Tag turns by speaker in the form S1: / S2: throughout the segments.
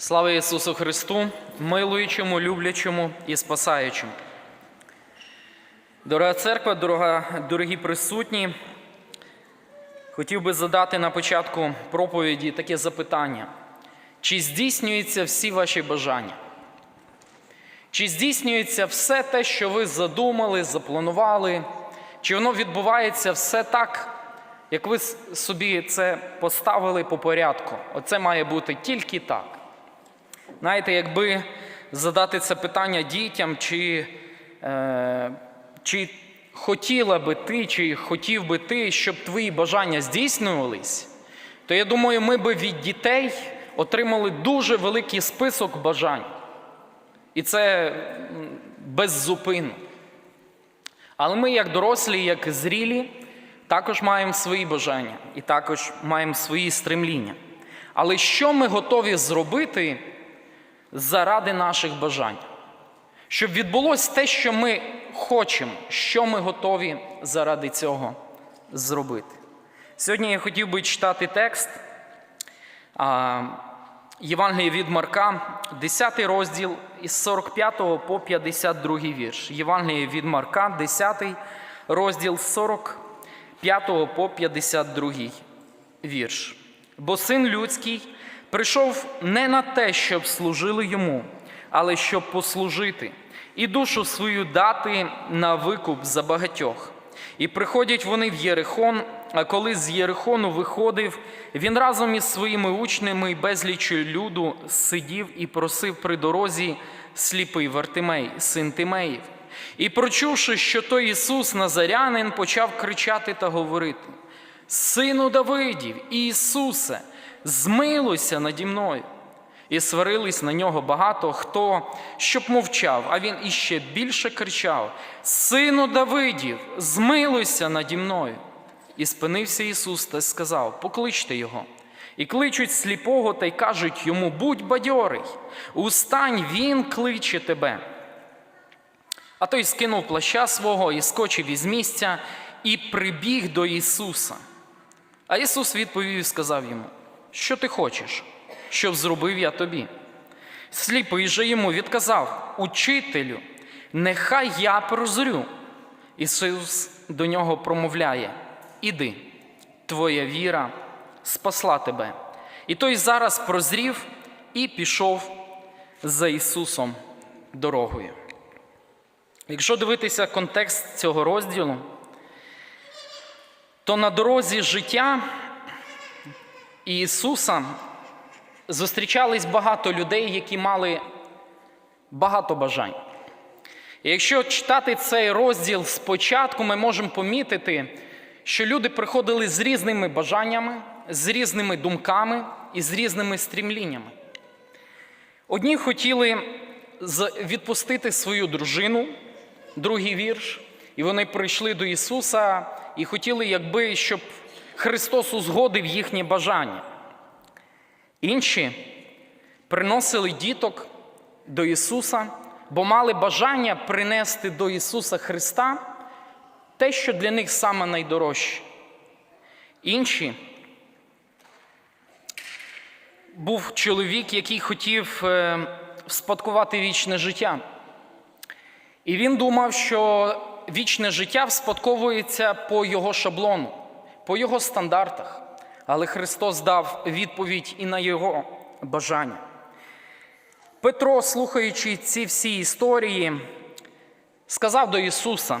S1: Слава Ісусу Христу, милуючому, люблячому і спасаючому. Дорога церква, дорога, дорогі присутні, хотів би задати на початку проповіді таке запитання: чи здійснюються всі ваші бажання? Чи здійснюється все те, що ви задумали, запланували? Чи воно відбувається все так, як ви собі це поставили по порядку? Оце має бути тільки так. Знаєте, якби задати це питання дітям, чи, е, чи хотіла би ти, чи хотів би ти, щоб твої бажання здійснювались, то я думаю, ми би від дітей отримали дуже великий список бажань. І це без зупину. Але ми, як дорослі, як зрілі, також маємо свої бажання і також маємо свої стремління. Але що ми готові зробити заради наших бажань? Щоб відбулося те, що ми хочемо, що ми готові заради цього зробити. Сьогодні я хотів би читати текст Євангелія від Марка, 10 розділ із 45 по 52 вірш. Євангелія від Марка, 10 розділ 45 по 52 вірш. Бо син людський прийшов не на те, щоб служили йому, але щоб послужити, і душу свою дати на викуп за багатьох. І приходять вони в Єрихон, а коли з Єрихону виходив, він разом із своїми учнями і безлічю люду сидів і просив при дорозі сліпий Вартимей, син Тимеїв. І прочувши, що той Ісус Назарянин, почав кричати та говорити: Сину Давидів, Ісусе, змилуйся наді мною. І сварились на нього багато хто, щоб мовчав, а він іще більше кричав: Сину Давидів, змилуйся наді мною. І спинився Ісус та сказав: Покличте його. І кличуть сліпого та й кажуть йому: Будь бадьорий, устань, він кличе тебе. А той скинув плаща свого і скочив із місця і прибіг до Ісуса. А Ісус відповів і сказав йому: Що ти хочеш, щоб зробив я тобі? Сліпий же йому відказав: Учителю, нехай я прозрю. Ісус до нього промовляє: Іди, твоя віра спасла тебе. І той зараз прозрів і пішов за Ісусом дорогою. Якщо дивитися контекст цього розділу, то на дорозі життя Ісуса зустрічались багато людей, які мали багато бажань. І якщо читати цей розділ спочатку, ми можемо помітити, що люди приходили з різними бажаннями, з різними думками і з різними стрімліннями. Одні хотіли відпустити свою дружину, другий вірш, і вони прийшли до Ісуса і хотіли, якби, щоб Христос узгодив їхнє бажання. Інші приносили діток до Ісуса, бо мали бажання принести до Ісуса Христа те, що для них саме найдорожче. Інші був чоловік, який хотів е, вспадкувати вічне життя. І він думав, що вічне життя вспадковується по його шаблону, по його стандартах. Але Христос дав відповідь і на його бажання. Петро, слухаючи ці всі історії, сказав до Ісуса,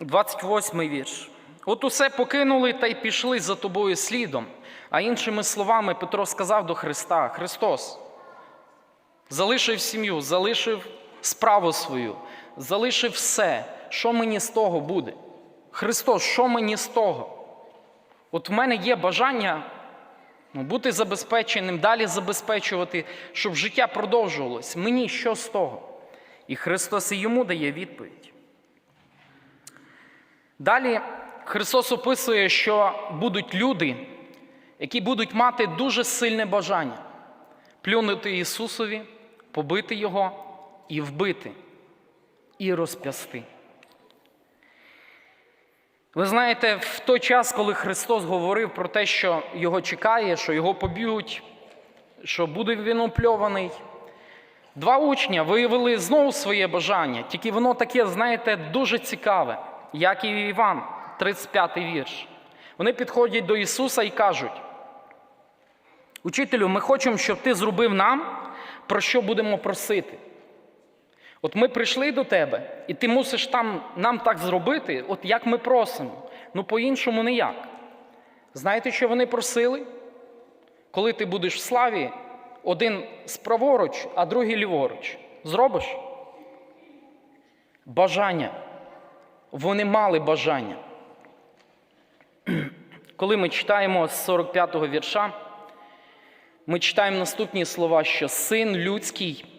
S1: 28 вірш: От усе покинули та й пішли за тобою слідом. А іншими словами, Петро сказав до Христа: Христос, залишив сім'ю, залишив справу свою, залишив все. Що мені з того буде? Христос, що мені з того? От в мене є бажання ну, бути забезпеченим, далі забезпечувати, щоб життя продовжувалось. Мені що з того? І Христос і йому дає відповідь. Далі Христос описує, що будуть люди, які будуть мати дуже сильне бажання плюнути Ісусові, побити Його і вбити, і розп'ясти. Ви знаєте, в той час, коли Христос говорив про те, що його чекає, що його поб'ють, що буде він опльований. Два учня виявили знову своє бажання, тільки воно таке, знаєте, дуже цікаве, як і Іван, 35-й вірш. Вони підходять до Ісуса і кажуть: Учителю, ми хочемо, щоб ти зробив нам, про що будемо просити. От ми прийшли до тебе, і ти мусиш там нам так зробити, от як ми просимо. Ну по-іншому ніяк. Знаєте, що вони просили? Коли ти будеш в славі, один справоруч, а другий ліворуч. Зробиш? Бажання. Вони мали бажання. Коли ми читаємо з 45-го вірша, ми читаємо наступні слова, що син людський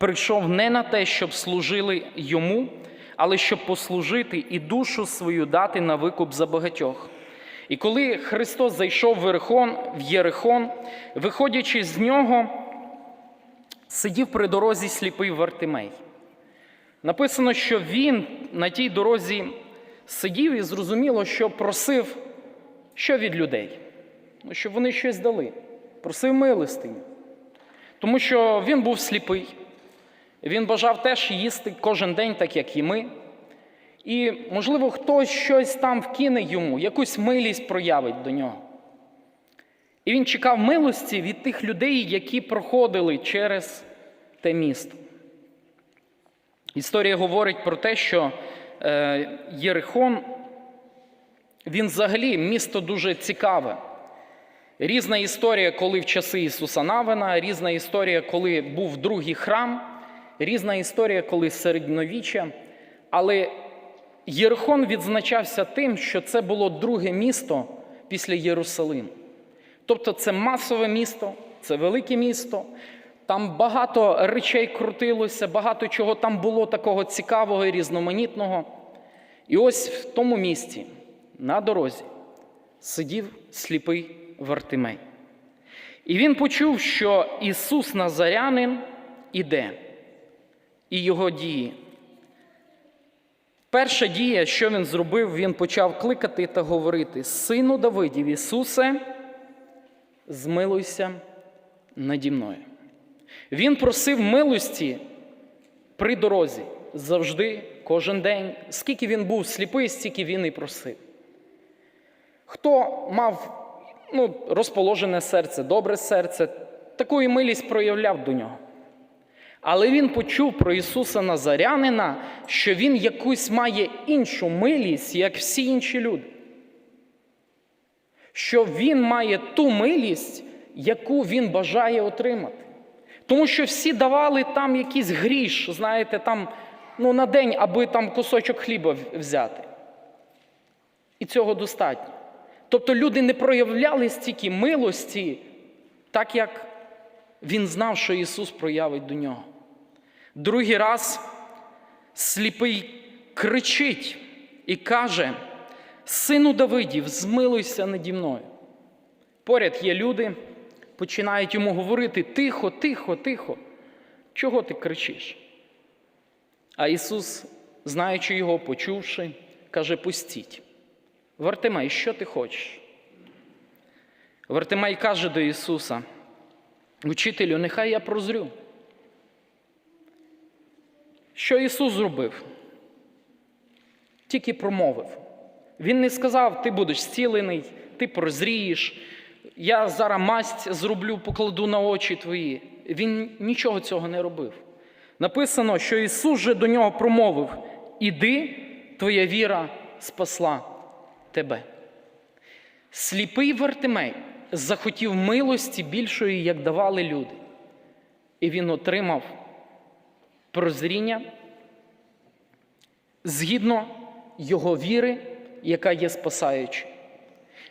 S1: прийшов не на те, щоб служили йому, але щоб послужити і душу свою дати на викуп за багатьох. І коли Христос зайшов в Єрихон, в Єрихон, виходячи з нього, сидів при дорозі сліпий Вартимей. Написано, що він на тій дорозі сидів і зрозуміло, що просив що від людей? Ну, щоб вони щось дали. Просив милостиню. Тому що він був сліпий. Він бажав теж їсти кожен день, так як і ми. І, можливо, хтось щось там вкине йому, якусь милість проявить до нього. І він чекав милості від тих людей, які проходили через те місто. Історія говорить про те, що е, Єрихон, він взагалі місто дуже цікаве. Різна історія, коли в часи Ісуса Навина, різна історія, коли був другий храм, різна історія, коли середньовіччя. Але Єрихон відзначався тим, що це було друге місто після Єрусалиму. Тобто це масове місто, це велике місто. Там багато речей крутилося, багато чого там було такого цікавого і різноманітного. І ось в тому місці, на дорозі, сидів сліпий Вартимей. І він почув, що Ісус Назарянин іде, і його дії. Перша дія, що він зробив, він почав кликати та говорити: Сину Давидів, Ісусе, змилуйся наді мною. Він просив милості при дорозі завжди, кожен день. Скільки він був сліпий, стільки він і просив. Хто мав ну, розположене серце, добре серце, таку і милість проявляв до нього. Але він почув про Ісуса Назарянина, що Він якусь має іншу милість, як всі інші люди. Що Він має ту милість, яку він бажає отримати. Тому що всі давали там якийсь гріш, знаєте, там, ну, на день, аби там кусочок хліба взяти. І цього достатньо. Тобто люди не проявляли стільки милості, так як він знав, що Ісус проявить до нього. Другий раз сліпий кричить і каже: Сину Давидів, змилуйся наді мною. Поряд є люди, починають йому говорити: тихо, тихо, тихо. Чого ти кричиш? А Ісус, знаючи його, почувши, каже: Пустіть. Вартимай, що ти хочеш? Вартимай каже до Ісуса: Учителю, нехай я прозрю. Що Ісус зробив? Тільки промовив. Він не сказав, ти будеш зцілений, ти прозрієш, я зараз масть зроблю, покладу на очі твої. Він нічого цього не робив. Написано, що Ісус же до нього промовив: Іди, твоя віра спасла тебе. Сліпий Вартимей захотів милості більшої, як давали люди. І він отримав прозріння згідно його віри, яка є спасаючою.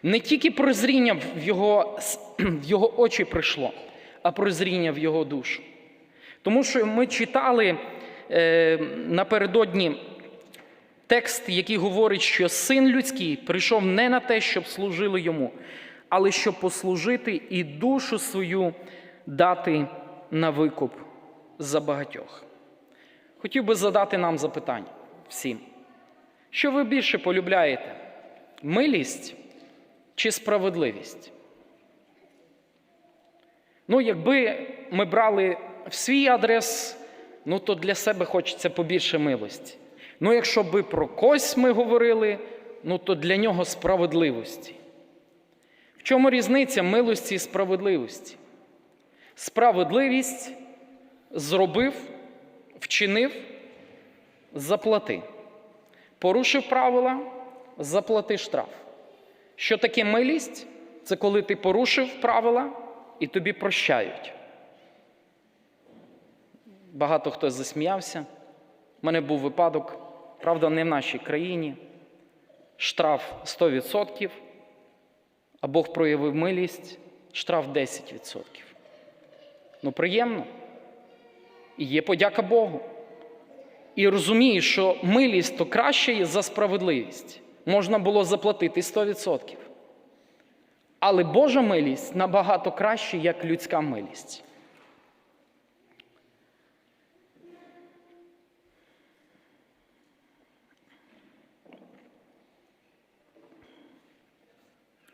S1: Не тільки прозріння в його, в його очі прийшло, а прозріння в його душу. Тому що ми читали е, напередодні текст, який говорить, що син людський прийшов не на те, щоб служили йому, але щоб послужити і душу свою дати на викуп за багатьох. Хотів би задати нам запитання всім. Що ви більше полюбляєте? Милість чи справедливість? Ну, якби ми брали в свій адрес, ну то для себе хочеться побільше милості. Ну, якщо би про когось ми говорили, ну то для нього справедливості. В чому різниця милості і справедливості? Справедливість зробив, вчинив, заплати. Порушив правила, заплати штраф. Що таке милість? Це коли ти порушив правила і тобі прощають. Багато хто засміявся. У мене був випадок, правда, не в нашій країні. Штраф 100%, а Бог проявив милість, штраф 10%. Ну, приємно. І є подяка Богу. І розумієш, що милість то краще є за справедливість. Можна було заплатити 100%. Але Божа милість набагато краще, як людська милість.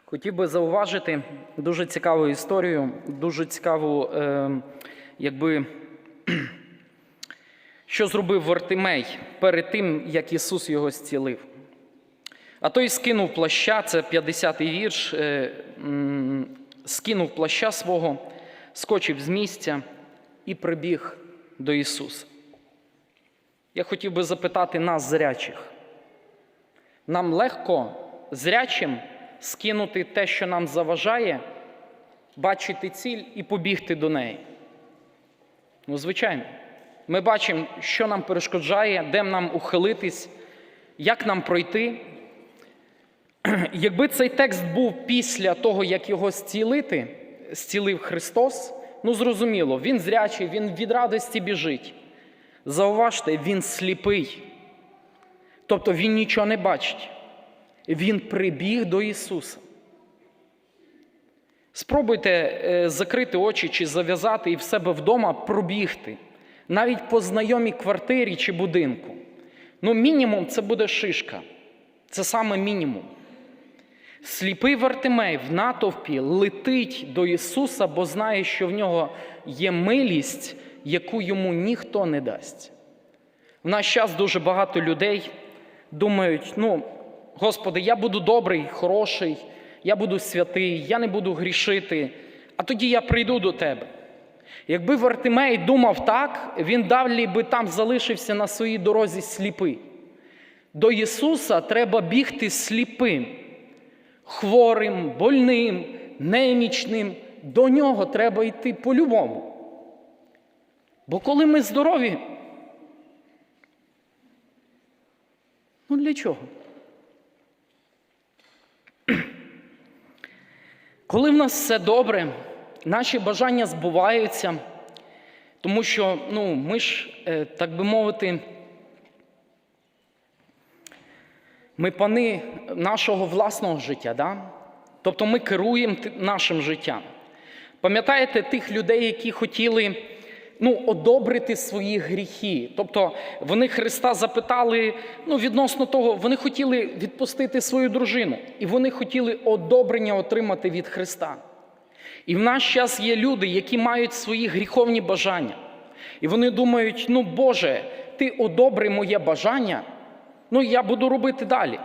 S1: Хотів би зауважити дуже цікаву історію, дуже цікаву, е, якби, що зробив Вартимей перед тим, як Ісус його зцілив. А той скинув плаща, це 50-й вірш, е, скинув плаща свого, скочив з місця і прибіг до Ісуса. Я хотів би запитати нас, зрячих. Нам легко зрячим скинути те, що нам заважає, бачити ціль і побігти до неї. Ну, звичайно, ми бачимо, що нам перешкоджає, де нам ухилитись, як нам пройти. Якби цей текст був після того, як його зцілити, зцілив Христос, ну зрозуміло, він зрячий, він від радості біжить. Зауважте, він сліпий. Тобто він нічого не бачить. Він прибіг до Ісуса. Спробуйте е, закрити очі чи зав'язати і в себе вдома пробігти, навіть по знайомій квартирі чи будинку. Ну, мінімум це буде шишка. Це саме мінімум. Сліпий Вартимей в натовпі летить до Ісуса, бо знає, що в нього є милість, яку йому ніхто не дасть. В наш час дуже багато людей думають: ну, Господи, я буду добрий, хороший, я буду святий, я не буду грішити, а тоді я прийду до Тебе. Якби Вартимей думав так, він далі би там залишився на своїй дорозі сліпий. До Ісуса треба бігти сліпим, хворим, больним, немічним. До нього треба йти по-любому. Бо коли ми здорові, ну для чого? Коли в нас все добре, наші бажання збуваються, тому що ну, ми ж, е, так би мовити, ми пани нашого власного життя, да? тобто ми керуємо нашим життям. Пам'ятаєте тих людей, які хотіли ну, одобрити свої гріхи? Тобто вони Христа запитали ну, відносно того, вони хотіли відпустити свою дружину, і вони хотіли одобрення отримати від Христа. І в наш час є люди, які мають свої гріховні бажання. І вони думають: ну Боже, ти одобри моє бажання, ну я буду робити далі.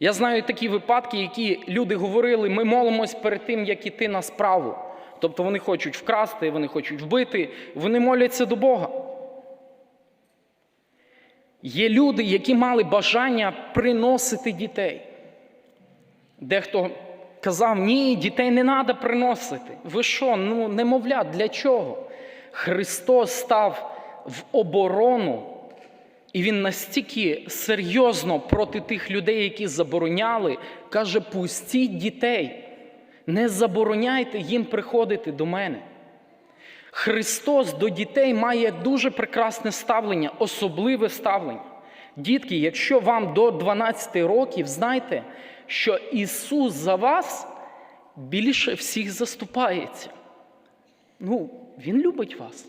S1: Я знаю такі випадки, які люди говорили, ми молимось перед тим, як іти на справу. Тобто вони хочуть вкрасти, вони хочуть вбити, вони моляться до Бога. Є люди, які мали бажання приносити дітей. Дехто казав, ні, дітей не треба приносити. Ви що, ну немовля, для чого? Христос став в оборону, і Він настільки серйозно проти тих людей, які забороняли, каже: пустіть дітей, не забороняйте їм приходити до мене. Христос до дітей має дуже прекрасне ставлення, особливе ставлення. Дітки, якщо вам до 12 років, знайте, що Ісус за вас більше всіх заступається. Ну, Він любить вас.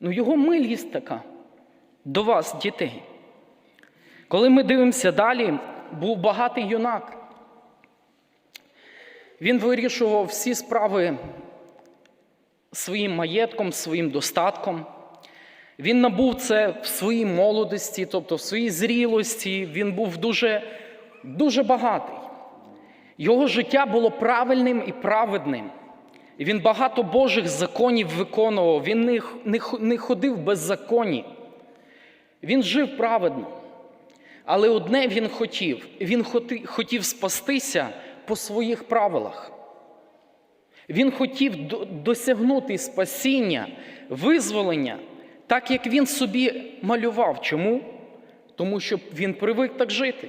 S1: Ну, Його милість така до вас, дітей. Коли ми дивимося далі, був багатий юнак. Він вирішував всі справи своїм маєтком, своїм достатком. Він набув це в своїй молодості, тобто в своїй зрілості. Він був дуже, дуже багатий. Його життя було правильним і праведним. Він багато Божих законів виконував, він не, не, не ходив в беззаконні. Він жив праведно. Але одне він хотів: він хотів спастися по своїх правилах. Він хотів досягнути спасіння, визволення, так як він собі малював. Чому? Тому що він привик так жити.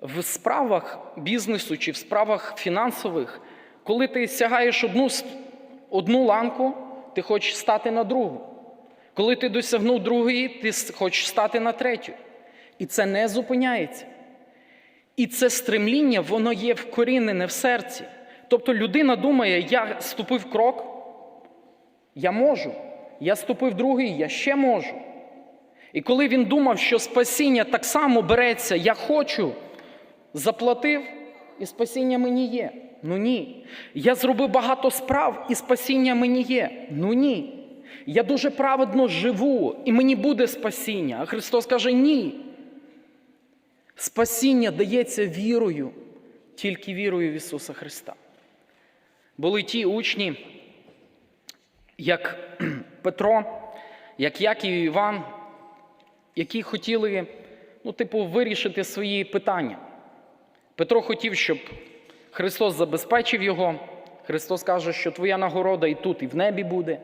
S1: В справах бізнесу чи в справах фінансових, коли ти сягаєш одну, одну ланку, ти хочеш стати на другу. Коли ти досягнув другої, ти хочеш стати на третю. І це не зупиняється. І це стремління, воно є вкорінене в серці. Тобто людина думає, я ступив крок, я можу. Я ступив другий, я ще можу. І коли він думав, що спасіння так само береться, я хочу, заплатив, і спасіння мені є. Ну ні. Я зробив багато справ, і спасіння мені є. Ну ні. Я дуже праведно живу, і мені буде спасіння. А Христос каже: ні. Спасіння дається вірою, тільки вірою в Ісуса Христа. Були ті учні, як Петро, як Яків і Іван, які хотіли, ну, типу, вирішити свої питання. Петро хотів, щоб Христос забезпечив його. Христос каже, що твоя нагорода і тут, і в небі буде.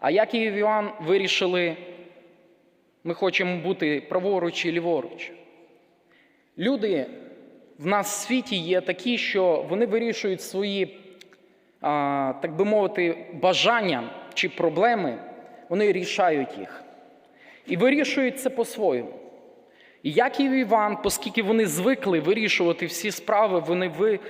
S1: А Яків і Іван вирішили, ми хочемо бути праворуч і ліворуч. Люди в нас в світі є такі, що вони вирішують свої, так би мовити, бажання чи проблеми, вони рішають їх. І вирішують це по-своєму. І Яків і Іван, оскільки вони звикли вирішувати всі справи, вони, ви,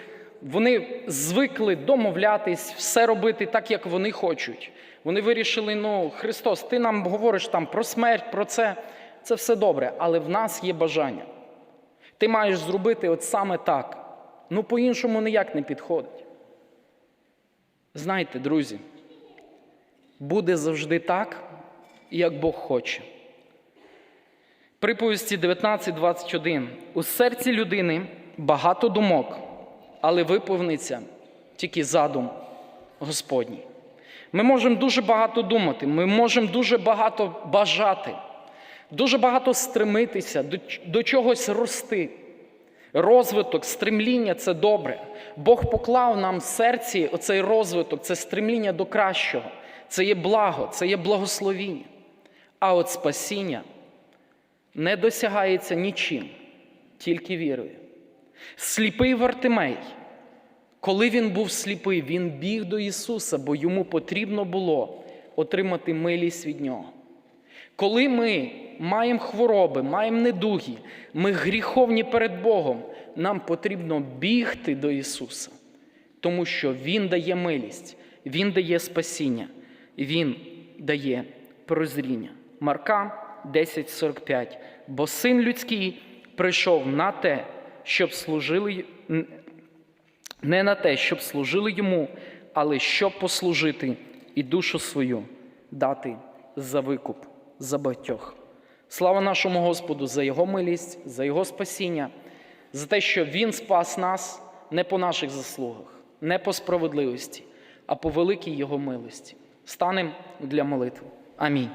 S1: вони звикли домовлятись, все робити так, як вони хочуть. Вони вирішили: ну, Христос, ти нам говориш там про смерть, про це. Це все добре, але в нас є бажання. Ти маєш зробити от саме так. Ну, по-іншому ніяк не підходить. Знаєте, друзі, буде завжди так, як Бог хоче. Приповісті 19.21. У серці людини багато думок, але виповниться тільки задум Господній. Ми можемо дуже багато думати, ми можемо дуже багато бажати, дуже багато стремитися, до, до чогось рости. Розвиток, стремління це добре. Бог поклав нам в серці оцей розвиток, це стремління до кращого. Це є благо, це є благословіння. А от спасіння не досягається нічим, тільки вірою. Сліпий Вартимей, коли він був сліпий, він біг до Ісуса, бо йому потрібно було отримати милість від Нього. Коли ми маємо хвороби, маємо недуги, ми гріховні перед Богом, нам потрібно бігти до Ісуса, тому що Він дає милість, Він дає спасіння, Він дає прозріння. Марка 10,45. Бо син людський прийшов на те, щоб служили не на те, щоб служили йому, але щоб послужити і душу свою дати за викуп за багатьох. Слава нашому Господу за Його милість, за Його спасіння, за те, що Він спас нас не по наших заслугах, не по справедливості, а по великій Його милості. Станемо для молитви. Амінь.